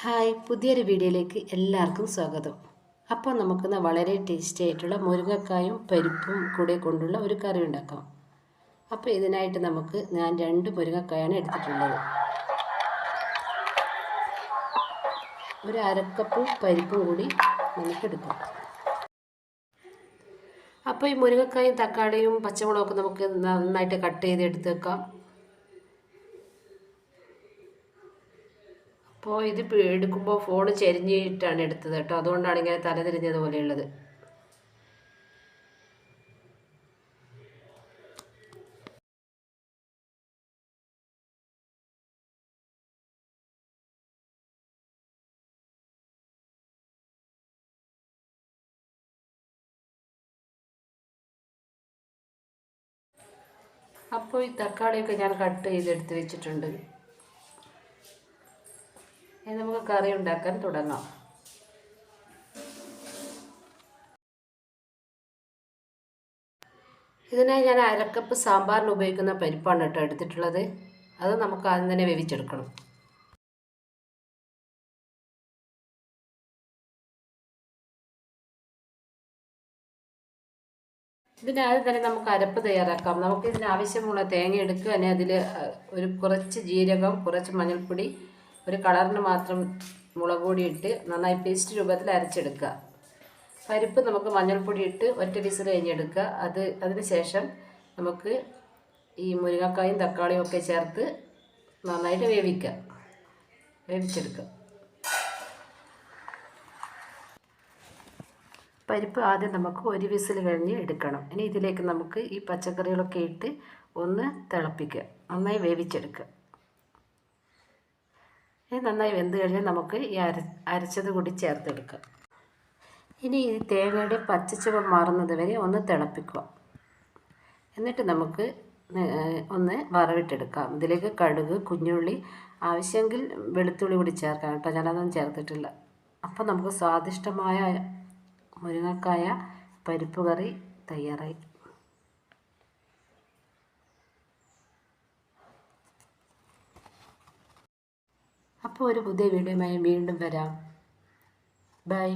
Hi പുതിയൊരു വീഡിയോയിലേക്ക് എല്ലാവർക്കും സ്വാഗതം. അപ്പോൾ നമുക്കിന്ന് വളരെ ടേസ്റ്റി ആയിട്ടുള്ള മുരിങ്ങക്കായും പരിപ്പും കൂടെ കൊണ്ടുള്ള ഒരു കറി ഉണ്ടാക്കാം. അപ്പോൾ ഇതിനായിട്ട് നമുക്ക് ഞാൻ രണ്ട് മുരിങ്ങക്കായാണ് എടുത്തിട്ടുള്ളത്. ഒരു അരക്കപ്പ് പരിപ്പും കൂടി നമുക്ക് എടുക്കാം അപ്പോൾ ഈ മുരിങ്ങക്കായും തക്കാളിയും പച്ചമുളകൊക്കെ നമുക്ക് നന്നായിട്ട് കട്ട് ചെയ്ത് എടുത്ത് അപ്പോൾ ഇത് എടുക്കുമ്പോൾ ഫോൺ ചെരിഞ്ഞിട്ടാണ് എടുത്തത് കേട്ടോ. അതുകൊണ്ടാണ് ഇങ്ങനെ തലതിരിഞ്ഞത് പോലെയുള്ളത്. അപ്പോൾ ഈ തക്കാളിയൊക്കെ ഞാൻ കട്ട് ചെയ്തെടുത്ത് വെച്ചിട്ടുണ്ട്. ഇനി നമുക്ക് കറി ഉണ്ടാക്കാൻ തുടങ്ങാം. ഇതിനായി ഞാൻ അരക്കപ്പ് സാമ്പാറിന് ഉപയോഗിക്കുന്ന പരിപ്പാണ് കേട്ടോ എടുത്തിട്ടുള്ളത്. അത് നമുക്ക് ആദ്യം തന്നെ വേവിച്ചെടുക്കണം. ഇതിനാദ്യം തന്നെ നമുക്ക് അരപ്പ് തയ്യാറാക്കാം. നമുക്ക് ഇതിന് ആവശ്യമുള്ള തേങ്ങ എടുക്കുക അതിൽ ഒരു കുറച്ച് ജീരകം കുറച്ച് മഞ്ഞൾപ്പൊടി ഒരു കളറിന് മാത്രം മുളക് പൊടി ഇട്ട് നന്നായി പേസ്റ്റ് രൂപത്തിൽ അരച്ചെടുക്കുക. പരിപ്പ് നമുക്ക് മഞ്ഞൾപ്പൊടി ഇട്ട് ഒറ്റ വിസിൽ കഴിഞ്ഞെടുക്കുക. അത് അതിന് ശേഷം നമുക്ക് ഈ മുരിങ്ങക്കായും തക്കാളിയും ഒക്കെ ചേർത്ത് നന്നായിട്ട് വേവിക്കുക. വേവിച്ചെടുക്കുക. പരിപ്പ് ആദ്യം നമുക്ക് ഒരു വിസിൽ കഴിഞ്ഞ് എടുക്കണം. ഇനി ഇതിലേക്ക് നമുക്ക് ഈ പച്ചക്കറികളൊക്കെ ഇട്ട് ഒന്ന് തിളപ്പിക്കുക. നന്നായി വേവിച്ചെടുക്കുക. നന്നായി വെന്ത് കഴിഞ്ഞാൽ നമുക്ക് ഈ അര അരച്ചത് കൂടി ചേർത്തെടുക്കാം. ഇനി ഈ തേങ്ങയുടെ പച്ചച്ചുവ മാറുന്നത് വരെ ഒന്ന് തിളപ്പിക്കുക. എന്നിട്ട് നമുക്ക് ഒന്ന് വറവിട്ടെടുക്കാം. ഇതിലേക്ക് കടുക് കുഞ്ഞുള്ളി ആവശ്യമെങ്കിൽ വെളുത്തുള്ളി കൂടി ചേർക്കാം കേട്ടോ. ഞാനതൊന്നും ചേർത്തിട്ടില്ല. അപ്പോൾ നമുക്ക് സ്വാദിഷ്ടമായ മുരിങ്ങക്കായ പരിപ്പ് കറി തയ്യാറായി. അപ്പോൾ ഒരു പുതിയ വീഡിയോയുമായി വീണ്ടും വരാം. ബൈ